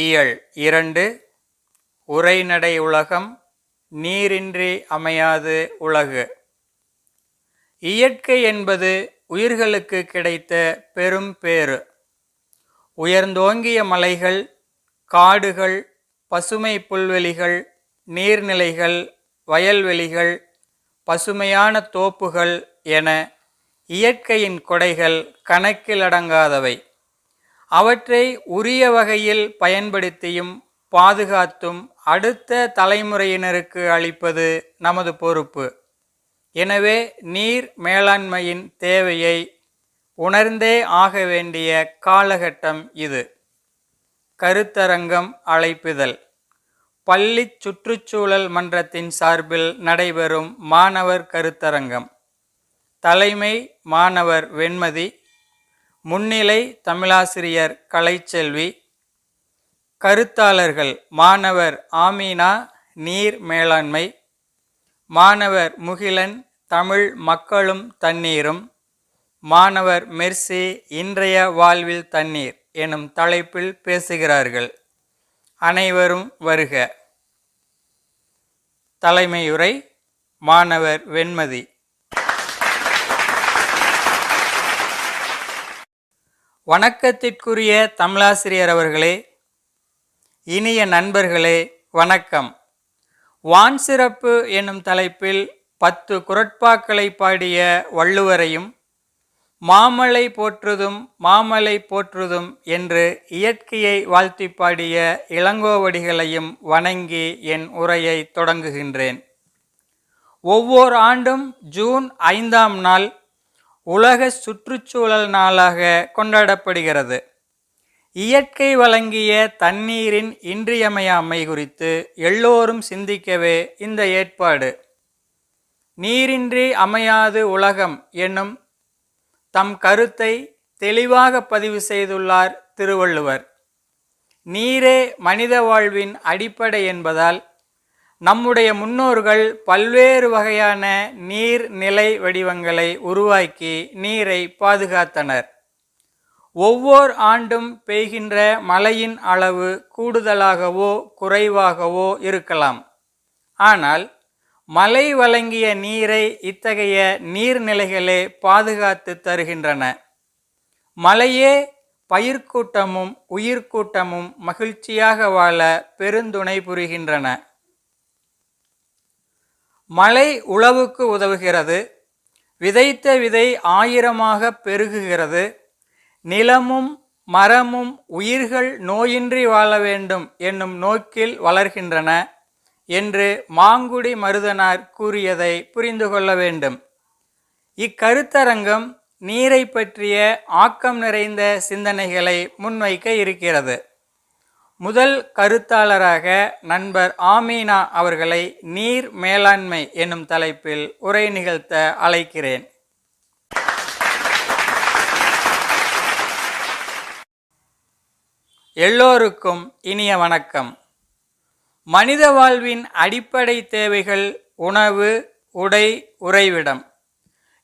இயல் இரண்டு உரைநடை உலகம் நீரின்றி அமையாது உலகு. இயற்கை என்பது உயிர்களுக்கு கிடைத்த பெரும் பேறு. உயர்ந்தோங்கிய மலைகள் காடுகள் பசுமை புல்வெளிகள் நீர்நிலைகள் வயல்வெளிகள் பசுமையான தோப்புகள் என இயற்கையின் கொடைகள் கணக்கிலடங்காதவை அவற்றை உரிய வகையில் பயன்படுத்தியும் பாதுகாத்தும் அடுத்த தலைமுறையினருக்கு அளிப்பது நமது பொறுப்பு. எனவே நீர் மேலாண்மையின் தேவையை உணர்ந்தே ஆக வேண்டிய காலகட்டம் இது. கருத்தரங்கம் அழைப்புதல் பள்ளி சுற்றுச்சூழல் மன்றத்தின் சார்பில் நடைபெறும் மாணவர் கருத்தரங்கம். தலைமை மாணவர் வெண்மதி முன்னிலை தமிழாசிரியர் கலைச்செல்வி கருத்தாளர்கள் மாணவர் ஆமீனா நீர் மேலாண்மை மாணவர் முகிலன் தமிழ் மக்களும் தண்ணீரும் மாணவர் மெர்சி இன்றைய வாழ்வில் தண்ணீர் எனும் தலைப்பில் பேசுகிறார்கள். அனைவரும் வருக. தலைமையுரை மாணவர் வெண்மதி. வணக்கத்திற்குரிய தமிழாசிரியர் அவர்களே இனிய நண்பர்களே வணக்கம். வான் சிறப்பு என்னும் தலைப்பில் பத்து குரட்பாக்களை பாடிய வள்ளுவரையும் மாமலை போற்றுதும் மாமலை போற்றுதும் என்று இயற்கையை வாழ்த்தி பாடிய இளங்கோவடிகளையும் வணங்கி என் உரையை தொடங்குகின்றேன். ஒவ்வொரு ஆண்டும் ஜூன் ஐந்தாம் நாள் உலக சுற்றுச்சூழல் நாளாக கொண்டாடப்படுகிறது. இயற்கை வழங்கிய தண்ணீரின் இன்றியமையாமை குறித்து எல்லோரும் சிந்திக்கவே இந்த ஏற்பாடு. நீரின்றி அமையாது உலகம் என்னும் தம் கருத்தை தெளிவாக பதிவு செய்துள்ளார் திருவள்ளுவர். நீரே மனித வாழ்வின் அடிப்படை என்பதால் நம்முடைய முன்னோர்கள் பல்வேறு வகையான நீர் நிலை வடிவங்களை உருவாக்கி நீரை பாதுகாத்தனர். ஒவ்வொரு ஆண்டும் பெய்கின்ற மழையின் அளவு கூடுதலாகவோ குறைவாகவோ இருக்கலாம். ஆனால் மழை வழங்கிய நீரை இத்தகைய நீர்நிலைகளே பாதுகாத்து தருகின்றன. மழையே பயிர்க்கூட்டமும் உயிர்க்கூட்டமும் மகிழ்ச்சியாக வாழ பெருந்துணை புரிகின்றன. மழை உழவுக்கு உதவுகிறது. விதைத்த விதை ஆயிரமாக பெருகுகிறது. நிலமும் மரமும் உயிர்கள் நோயின்றி வாழ வேண்டும் என்னும் நோக்கில் வளர்கின்றன என்று மாங்குடி மருதனார் கூறியதை புரிந்து கொள்ள வேண்டும். இக்கருத்தரங்கம் நீரை பற்றிய ஆக்கம் நிறைந்த சிந்தனைகளை முன்வைக்க இருக்கிறது. முதல் கருத்தாளராக நண்பர் ஆமீனா அவர்களை நீர் மேலாண்மை என்னும் தலைப்பில் உரை நிகழ்த்த அழைக்கிறேன். எல்லோருக்கும் இனிய வணக்கம். மனித வாழ்வின் அடிப்படை தேவைகள் உணவு உடை உறைவிடம்.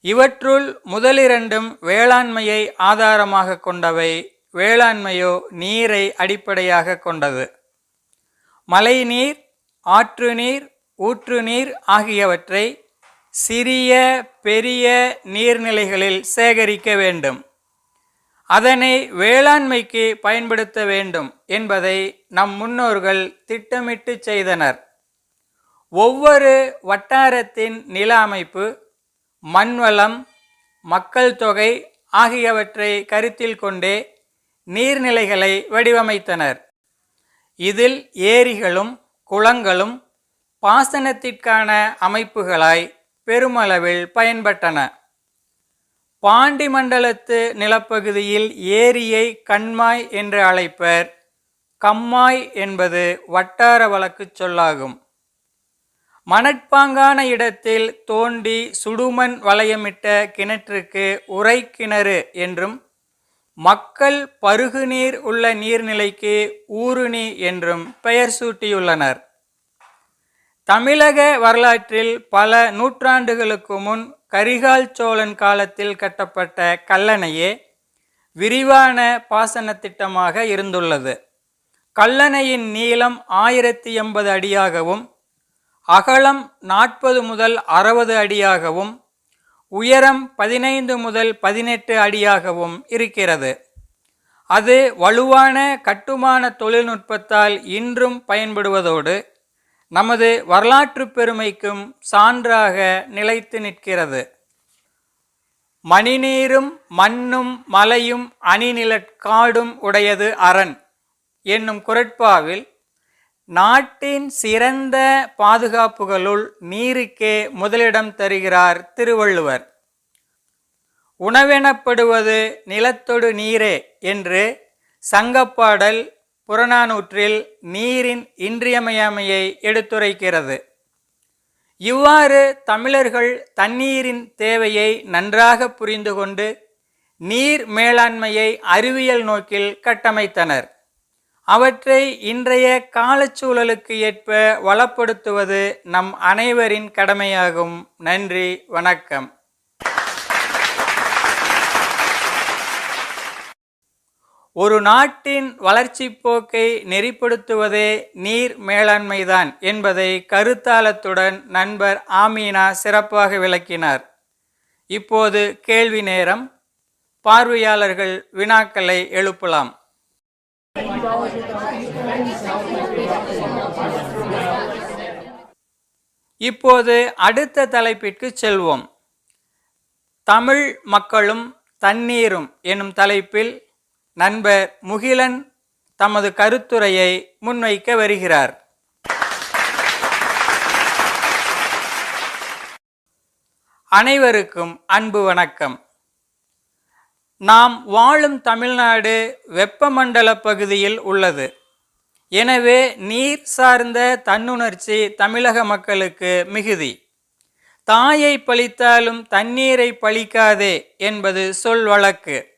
இவற்றுள் முதலிரண்டும் வேளாண்மையை ஆதாரமாக கொண்டவை வேளாண்மையோ நீரை அடிப்படையாக கொண்டது. மழைநீர் ஆற்று நீர் ஊற்று நீர் ஆகியவற்றை சிறிய பெரிய நீர்நிலைகளில் சேகரிக்க வேண்டும். அதனை வேளாண்மைக்கு பயன்படுத்த வேண்டும் என்பதை நம் முன்னோர்கள் திட்டமிட்டு செய்தனர். ஒவ்வொரு வட்டாரத்தின் நில அமைப்பு மண்வளம் மக்கள் தொகை ஆகியவற்றை கருத்தில் கொண்டே நீர்நிலைகளை வடிவமைத்தனர். இதில் ஏரிகளும் குளங்களும் பாசனத்திற்கான அமைப்புகளாய் பெருமளவில் பயன்பட்டன. பாண்டி மண்டலத்து நிலப்பகுதியில் ஏரியை கண்மாய் என்று அழைப்பர். கம்மாய் என்பது வட்டார வழக்குச் சொல்லாகும். மணற்பாங்கான இடத்தில் தோண்டி சுடுமண் வளையமிட்ட கிணற்றுக்கு உரை கிணறு என்றும் மக்கள் பருகுநீர் உள்ள நீர்நிலைக்கு ஊருணி என்றும் பெயர் சூட்டியுள்ளனர். தமிழக வரலாற்றில் பல நூற்றாண்டுகளுக்கு முன் கரிகால் சோழன் காலத்தில் கட்டப்பட்ட கல்லணையே விரிவான பாசன திட்டமாக இருந்துள்ளது. கல்லணையின் நீளம் ஆயிரத்தி எண்பது அடியாகவும் அகலம் நாற்பது முதல் அறுபது அடியாகவும் உயரம் பதினைந்து முதல் பதினெட்டு அடியாகவும் இருக்கிறது. அது வலுவான கட்டுமான தொழில்நுட்பத்தால் இன்றும் பயன்படுவதோடு நமது வரலாற்று பெருமைக்கும் சான்றாக நிலைத்து நிற்கிறது. மணிநீரும் மண்ணும் மலையும் அணிநிலக்காடும் உடையது அரண் என்னும் குரட்பாவில் நாட்டின் சிறந்த பாதுகாப்புகளுள் நீருக்கே முதலிடம் தருகிறார் திருவள்ளுவர். உணவெனப்படுவது நிலத்தொடு நீரே என்று சங்கப்பாடல் புறநானூற்றில் நீரின் இன்றியமையாமையை எடுத்துரைக்கிறது. இவ்வாறு தமிழர்கள் தண்ணீரின் தேவையை நன்றாக புரிந்து கொண்டு நீர் மேலாண்மையை அறிவியல் நோக்கில் கட்டமைத்தனர். அவற்றை இன்றைய காலச்சூழலுக்கு ஏற்ப வளப்படுத்துவது நம் அனைவரின் கடமையாகும். நன்றி வணக்கம். ஒரு நாட்டின் வளர்ச்சி போக்கை நெறிப்படுத்துவதே நீர் மேலாண்மைதான் என்பதை கருத்தாளத்துடன் நண்பர் ஆமீனா சிறப்பாக விளக்கினார். இப்போது கேள்வி நேரம். பார்வையாளர்கள் வினாக்களை எழுப்பலாம். இப்போது அடுத்த தலைப்பிற்கு செல்வோம். தமிழ் மக்களும் தண்ணீரும் எனும் தலைப்பில் நண்பர் முகிலன் தமது கருத்துரையை முன்வைக்க வருகிறார். அனைவருக்கும் அன்பு வணக்கம். நாம் வாழும் தமிழ்நாடு வெப்பமண்டல பகுதியில் உள்ளது. எனவே நீர் சார்ந்த தன்னுணர்ச்சி தமிழக மக்களுக்கு மிகுதி. தாயை பழித்தாலும் தண்ணீரை பழிக்காதே என்பது சொல் வழக்கு.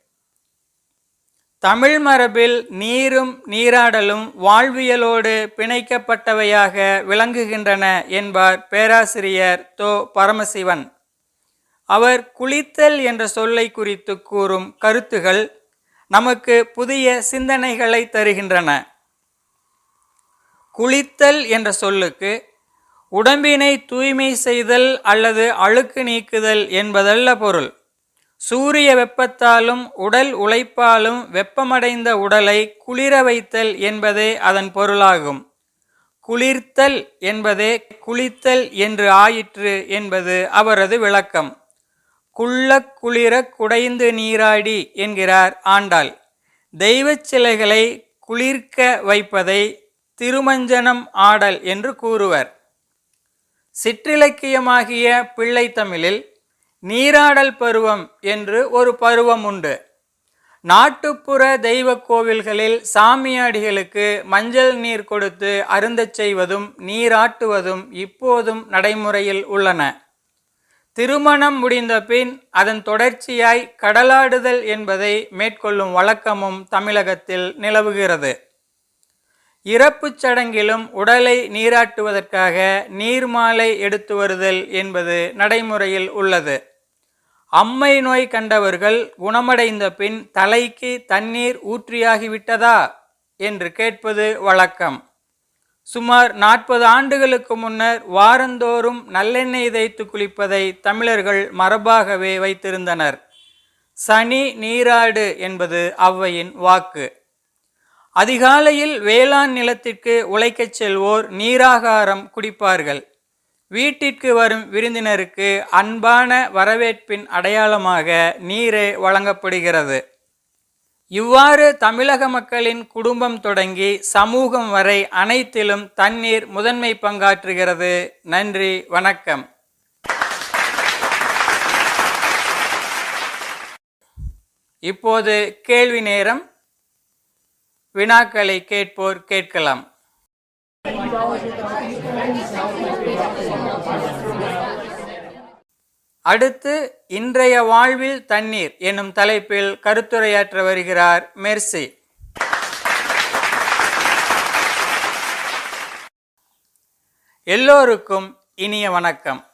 தமிழ் மரபில் நீரும் நீராடலும் வாழ்வியலோடு பிணைக்கப்பட்டவையாக விளங்குகின்றன என்பார் பேராசிரியர் தோ பரமசிவன். அவர் குளித்தல் என்ற சொல்லை குறித்து கூறும் கருத்துகள் நமக்கு புதிய சிந்தனைகளை தருகின்றன. குளித்தல் என்ற சொல்லுக்கு உடம்பினை தூய்மை செய்தல் அல்லது அழுக்கு நீக்குதல் என்பதல்ல பொருள். சூரிய வெப்பத்தாலும் உடல் உழைப்பாலும் வெப்பமடைந்த உடலை குளிர வைத்தல் என்பதே அதன் பொருளாகும். குளிர்த்தல் என்பதே குளித்தல் என்று ஆயிற்று என்பது அவரது விளக்கம். குள்ள குளிர குடைந்து நீராடி என்கிறார் ஆண்டாள். தெய்வச் சிலைகளை குளிர்க்க வைப்பதை திருமஞ்சனம் ஆடல் என்று கூறுவர். சிற்றிலக்கியமாகிய பிள்ளை தமிழில் நீராடல் பருவம் என்று ஒரு பருவம் உண்டு. நாட்டுப்புற தெய்வ கோவில்களில் சாமியாடிகளுக்கு மஞ்சள் நீர் கொடுத்து அருந்தச் செய்வதும் நீராட்டுவதும் இப்போதும் நடைமுறையில் உள்ளன. திருமணம் முடிந்த பின் அதன் தொடர்ச்சியாய் கடலாடுதல் என்பதை மேற்கொள்ளும் வழக்கமும் தமிழகத்தில் நிலவுகிறது. இறப்புச் சடங்கிலும் உடலை நீராட்டுவதற்காக நீர்மாலை எடுத்து வருதல் என்பது நடைமுறையில் உள்ளது. அம்மை நோய் கண்டவர்கள் குணமடைந்த பின் தலைக்கு தண்ணீர் ஊற்றியாகிவிட்டதா? என்று கேட்பது வழக்கம். சுமார் நாற்பது ஆண்டுகளுக்கு முன்னர் வாரந்தோறும் நல்லெண்ணெய் தேய்த்து குளிப்பதை தமிழர்கள் மரபாகவே வைத்திருந்தனர். சனி நீராடு என்பது அவ்வையின் வாக்கு. அதிகாலையில் வேளாண் நிலத்திற்கு உழைக்கச் செல்வோர் நீராகாரம் குடிப்பார்கள். வீட்டிற்கு வரும் விருந்தினருக்கு அன்பான வரவேற்பின் அடையாளமாக நீரே வழங்கப்படுகிறது. இவ்வாறு தமிழக மக்களின் குடும்பம் தொடங்கி சமூகம் வரை அனைத்திலும் தண்ணீர் முதன்மை பங்காற்றுகிறது. நன்றி வணக்கம். இப்போது கேள்வி நேரம். வினாக்களை கேட்போர் கேட்கலாம். அடுத்து இன்றைய வாழ்வில் தண்ணீர் எனும் தலைப்பில் கருத்துரையாற்ற வருகிறார் மெர்சி. எல்லோருக்கும் இனிய வணக்கம்.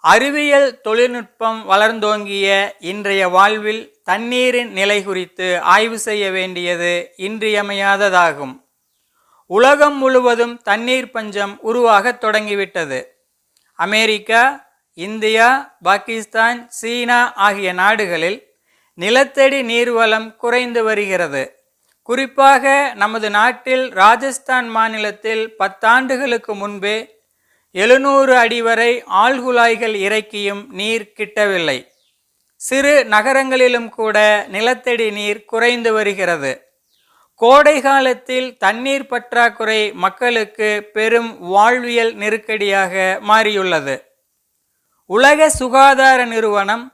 அறிவியல் தொழில்நுட்பம் வளர்ந்தோங்கிய இன்றைய வாழ்வில் தண்ணீரின் நிலை குறித்து ஆய்வு செய்ய வேண்டியது இன்றியமையாததாகும். உலகம் முழுவதும் தண்ணீர் பஞ்சம் உருவாகத் தொடங்கிவிட்டது. அமெரிக்கா இந்தியா பாகிஸ்தான் சீனா ஆகிய நாடுகளில் நிலத்தடி நீர்வளம் குறைந்து வருகிறது. குறிப்பாக நமது நாட்டில் ராஜஸ்தான் மாநிலத்தில் பத்தாண்டுகளுக்கு முன்பே எழுநூறு அடி வரை ஆழ்குழாய்கள் இறக்கியும் நீர் கிட்டவில்லை. சிறு நகரங்களிலும் கூட நிலத்தடி நீர் குறைந்து வருகிறது. கோடை காலத்தில் தண்ணீர் பற்றாக்குறை மக்களுக்கு பெரும் வாழ்வியல் நெருக்கடியாக மாறியுள்ளது. உலக சுகாதார நிறுவனம்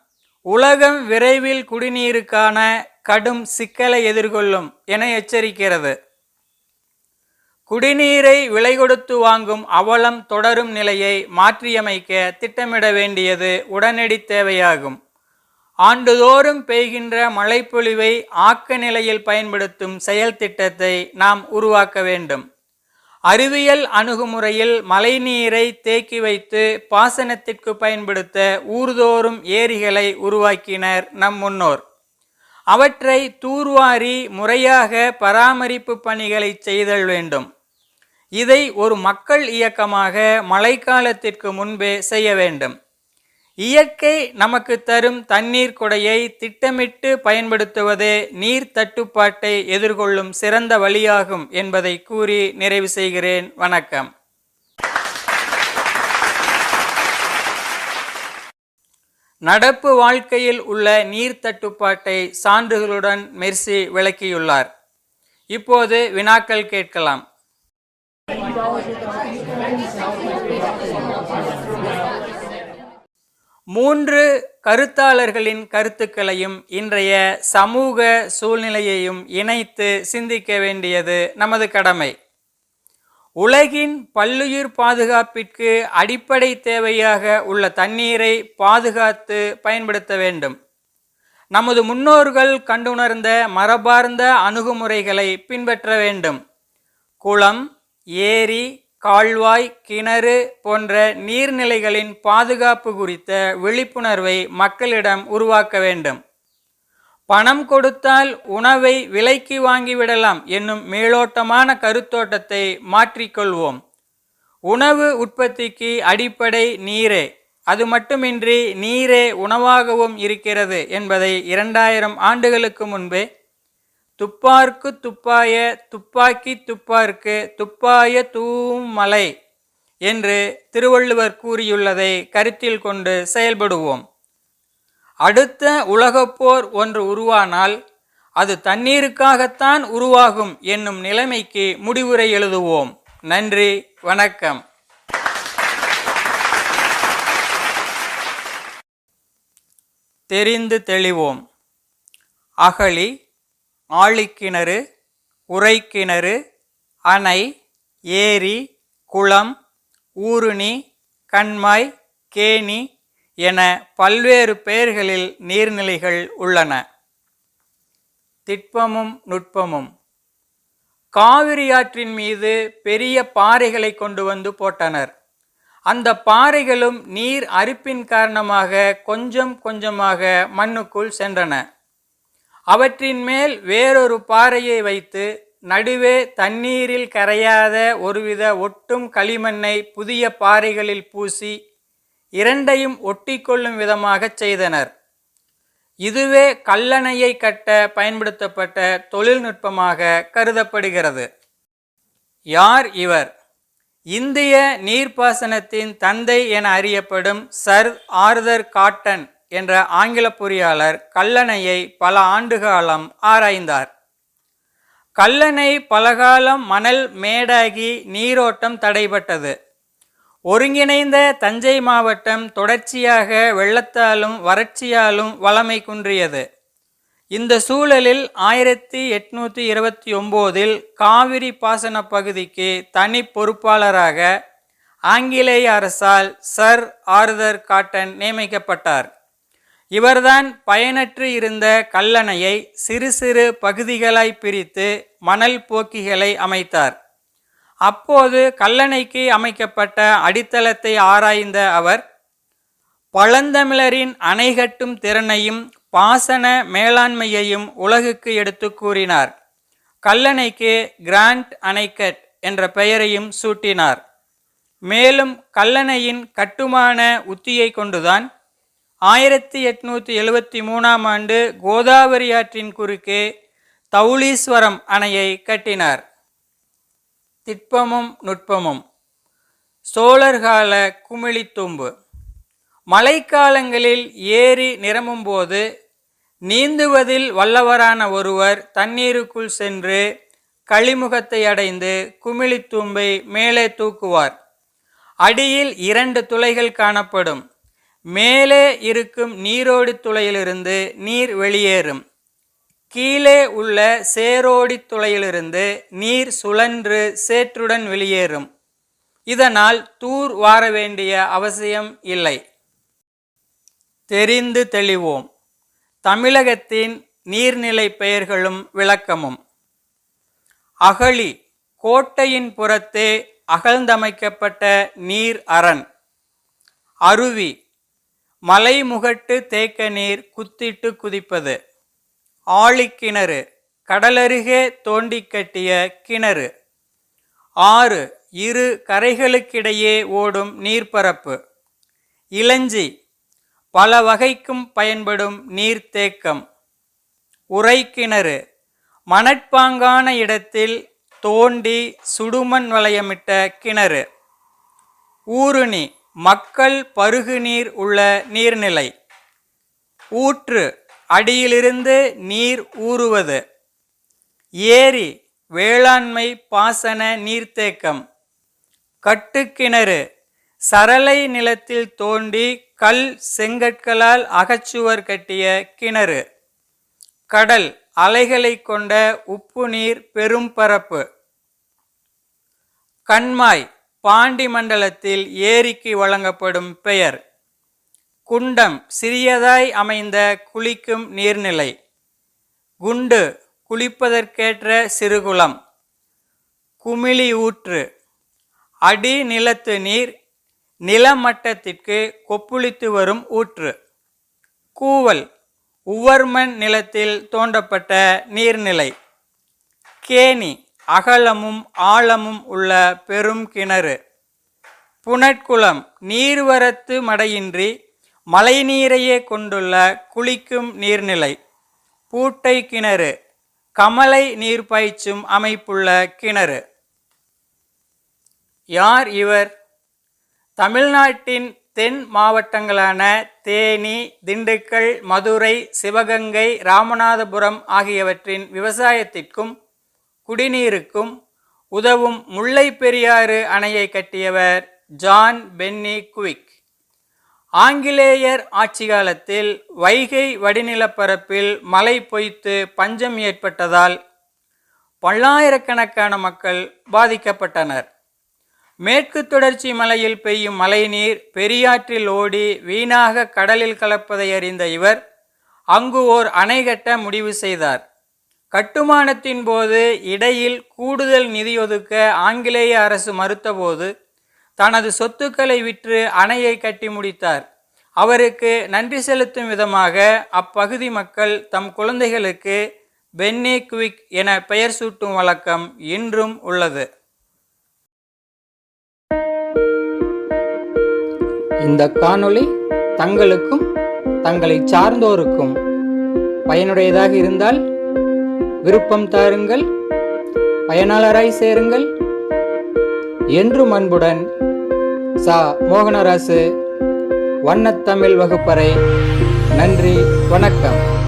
உலகம் விரைவில் குடிநீருக்கான கடும் சிக்கலை எதிர்கொள்ளும் என எச்சரிக்கிறது. குடிநீரை விலை கொடுத்து வாங்கும் அவலம் தொடரும் நிலையை மாற்றியமைக்க திட்டமிட வேண்டியது உடனடி தேவையாகும். ஆண்டுதோறும் பெய்கின்ற மழைப்பொழிவை ஆக்க நிலையில் பயன்படுத்தும் செயல் திட்டத்தை நாம் உருவாக்க வேண்டும். அறிவியல் அணுகுமுறையில் மழைநீரை தேக்கி வைத்து பாசனத்திற்கு பயன்படுத்த ஊர்தோறும் ஏரிகளை உருவாக்கினர் நம் முன்னோர். அவற்றை தூர்வாரி முறையாக பராமரிப்பு பணிகளை செய்தல் வேண்டும். இதை ஒரு மக்கள் இயக்கமாக மழைக்காலத்திற்கு முன்பே செய்ய வேண்டும். இயற்கை நமக்கு தரும் தண்ணீர் கொடையை திட்டமிட்டு பயன்படுத்துவதே நீர் தட்டுப்பாட்டை எதிர்கொள்ளும் சிறந்த வழியாகும் என்பதை கூறி நிறைவு செய்கிறேன். வணக்கம். நடப்பு வாழ்க்கையில் உள்ள நீர் தட்டுப்பாட்டை சான்றுகளுடன் மெர்சி விளக்கியுள்ளார். இப்போது வினாக்கள் கேட்கலாம். மூன்று கருத்தாளர்களின் கருத்துக்களையும் இன்றைய சமூக சூழ்நிலையையும் இணைத்து சிந்திக்க வேண்டியது நமது கடமை. உலகின் பல்லுயிர் பாதுகாப்பிற்கு அடிப்படை தேவையாக உள்ள தண்ணீரை பாதுகாத்து பயன்படுத்த வேண்டும். நமது முன்னோர்கள் கண்டுணர்ந்த மரபார்ந்த அணுகுமுறைகளை பின்பற்ற வேண்டும். குளம் ஏரி கால்வாய் கிணறு போன்ற நீர்நிலைகளின் பாதுகாப்பு குறித்த விழிப்புணர்வை மக்களிடம் உருவாக்க வேண்டும். பணம் கொடுத்தால் உணவை விலைக்கு வாங்கிவிடலாம் என்னும் மேலோட்டமான கருத்தோட்டத்தை மாற்றிக்கொள்வோம். உணவு உற்பத்திக்கு அடிப்படை நீரே. அது மட்டுமின்றி நீரே உணவாகவும் இருக்கிறது என்பதை இரண்டாயிரம் ஆண்டுகளுக்கு முன்பே துப்பார்க்கு துப்பாய துப்பாக்கி துப்பார்க்கு துப்பாய தூமலை என்று திருவள்ளுவர் கூறியுள்ளதை கருத்தில் கொண்டு செயல்படுவோம். அடுத்த உலகப்போர் ஒன்று உருவானால் அது தண்ணீருக்காகத்தான் உருவாகும் என்னும் நிலைமைக்கு முடிவுரை எழுதுவோம். நன்றி வணக்கம். தெரிந்து தெளிவோம். அகழி ஆழிக்கிணறு உரைக்கிணறு அணை ஏரி குளம் ஊருணி கண்மாய் கேணி என பல்வேறு பெயர்களில் நீர்நிலைகள் உள்ளன. திட்பமும் நுட்பமும். காவிரி ஆற்றின் மீது பெரிய பாறைகளை கொண்டு வந்து போட்டனர். அந்த பாறைகளும் நீர் அரிப்பின் காரணமாக கொஞ்சம் கொஞ்சமாக மண்ணுக்குள் சென்றன. அவற்றின் மேல் வேறொரு பாறையை வைத்து நடுவே தண்ணீரில் கரையாத ஒருவித ஒட்டும் களிமண்ணை புதிய பாறைகளில் பூசி இரண்டையும் ஒட்டிக்கொள்ளும் விதமாகச் செய்தனர். இதுவே கல்லணையை கட்ட பயன்படுத்தப்பட்ட தொழில்நுட்பமாக கருதப்படுகிறது. யார் இவர்? இந்திய நீர்ப்பாசனத்தின் தந்தை என அறியப்படும் சர் ஆர்தர் காட்டன். என்ற ஆங்கில பொறியாளர் கல்லணையை பல ஆண்டுகாலம் ஆராய்ந்தார். கல்லணை பலகாலம் மணல் மேடாகி நீரோட்டம் தடைபட்டது. ஒருங்கிணைந்த தஞ்சை மாவட்டம் தொடர்ச்சியாக வெள்ளத்தாலும் வறட்சியாலும் வளமை குன்றியது. இந்த சூழலில் ஆயிரத்தி எட்நூற்றி இருபத்தி ஒம்போதில் காவிரி பாசன பகுதிக்கு தனி பொறுப்பாளராக ஆங்கிலேய அரசால் சர் ஆர்தர் காட்டன் நியமிக்கப்பட்டார். இவர்தான் பயனற்று இருந்த கல்லணையை சிறு சிறு பகுதிகளாய் பிரித்து மணல் போக்கிகளை அமைத்தார். அப்போது கல்லணைக்கு அமைக்கப்பட்ட அடித்தளத்தை ஆராய்ந்த அவர் பழந்தமிழரின் அணைகட்டும் திறனையும் பாசன மேலாண்மையையும் உலகுக்கு எடுத்து கூறினார். கல்லணைக்கு கிராண்ட் அணைக்கட் என்ற பெயரையும் சூட்டினார். மேலும் கல்லணையின் கட்டுமான உத்தியை கொண்டுதான் ஆயிரத்தி எட்நூற்றி எழுபத்தி மூணாம் ஆண்டு கோதாவரி ஆற்றின் குறுக்கே தௌலீஸ்வரம் அணையை கட்டினார். திட்பமும் நுட்பமும். சோழர்கால குமிழித்தும்பு மழைக்காலங்களில் ஏரி நிரம்பும் போது நீந்துவதில் வல்லவரான ஒருவர் தண்ணீருக்குள் சென்று களிமுகத்தை அடைந்து குமிழித்தும்பை மேலே தூக்குவார். அடியில் இரண்டு துளைகள் காணப்படும். மேலே இருக்கும் நீரோடி துளையிலிருந்து நீர் வெளியேறும். கீழே உள்ள சேரோடி துளையிலிருந்து நீர் சுழன்று சேற்றுடன் வெளியேறும். இதனால் தூர் வார வேண்டிய அவசியம் இல்லை. தெரிந்து தெளிவோம். தமிழகத்தின் நீர்நிலை பெயர்களும் விளக்கமும். அகழி கோட்டையின் புறத்தே அகழ்ந்தமைக்கப்பட்ட நீர் அரண். அருவி மலைமுகட்டு தேக்க நீர் குத்திட்டு குதிப்பது ஆழிக்கிணறு கடலருகே தோண்டி கட்டிய கிணறு. ஆறு இரு கரைகளுக்கிடையே ஓடும் நீர்ப்பரப்பு. இளஞ்சி பல வகைக்கும் பயன்படும் நீர்த்தேக்கம். உரைக்கிணறு மணற்பாங்கான இடத்தில் தோண்டி சுடுமண் வளையமிட்ட கிணறு. ஊருணி மக்கள் பருகு நீர் உள்ள நீர்நிலை. ஊற்று அடியிலிருந்து நீர் ஊறுவது. ஏரி வேளாண்மை பாசன நீர்த்தேக்கம். கட்டுக்கிணறு சரளை நிலத்தில் தோண்டி கல் செங்கற்களால் அகச்சுவர் கட்டிய கிணறு. கடல் அலைகளை கொண்ட உப்பு நீர் பெரும் பரப்பு. கண்மாய் பாண்டி மண்டலத்தில் ஏரிக்கு வழங்கப்படும் பெயர். குண்டம் சிறியதாய் அமைந்த குளிக்கும் நீர்நிலை. குண்டு குளிப்பதற்கேற்ற சிறுகுளம். குமிழி ஊற்று. அடி நிலத்து நீர் நிலமட்டத்திற்கு கொப்புளித்து வரும் ஊற்று. கூவல் உவர்மண் நிலத்தில் தோண்டப்பட்ட நீர்நிலை. கேணி அகலமும் ஆழமும் உள்ள பெரும் கிணறு. புனட்குளம் நீர்வரத்து மடையின்றி மழைநீரையே கொண்டுள்ள குளிக்கும் நீர்நிலை. பூட்டை கிணறு கமலை நீர் பாய்ச்சும் அமைப்புள்ள கிணறு. யார் இவர்? தமிழ்நாட்டின் தென் மாவட்டங்களான தேனி திண்டுக்கல் மதுரை சிவகங்கை ராமநாதபுரம் ஆகியவற்றின் விவசாயத்திற்கும் குடிநீருக்கும் உதவும் முல்லை பெரியாறு அணையை கட்டியவர் ஜான் பென்னி குவிக். ஆங்கிலேயர் ஆட்சி காலத்தில் வைகை வடிநிலப்பரப்பில் மழை பொய்த்து பஞ்சம் ஏற்பட்டதால் பல்லாயிரக்கணக்கான மக்கள் பாதிக்கப்பட்டனர். மேற்கு தொடர்ச்சி மலையில் பெய்யும் மழைநீர் பெரியாற்றில் ஓடி வீணாக கடலில் கலப்பதை அறிந்த இவர் அங்கு ஓர் அணை கட்ட முடிவு செய்தார். கட்டுமானத்தின் போது இடையில் கூடுதல் நிதி ஒதுக்க ஆங்கிலேய அரசு மறுத்தபோது தனது சொத்துக்களை விற்று அணையை கட்டி முடித்தார். அவருக்கு நன்றி செலுத்தும் விதமாக அப்பகுதி மக்கள் தம் குழந்தைகளுக்கு பென்னி குவிக் என பெயர் சூட்டும் வழக்கம் இன்றும் உள்ளது. இந்த காணொளி தங்களுக்கும் தங்களை சார்ந்தோருக்கும் பயனுடையதாக இருந்தால் விருப்பம் தாருங்கள். பயனாளராய் சேருங்கள். என்றும் அன்புடன் சா. மோகனராசு வண்ணத்தமிழ் வகுப்பறை. நன்றி வணக்கம்.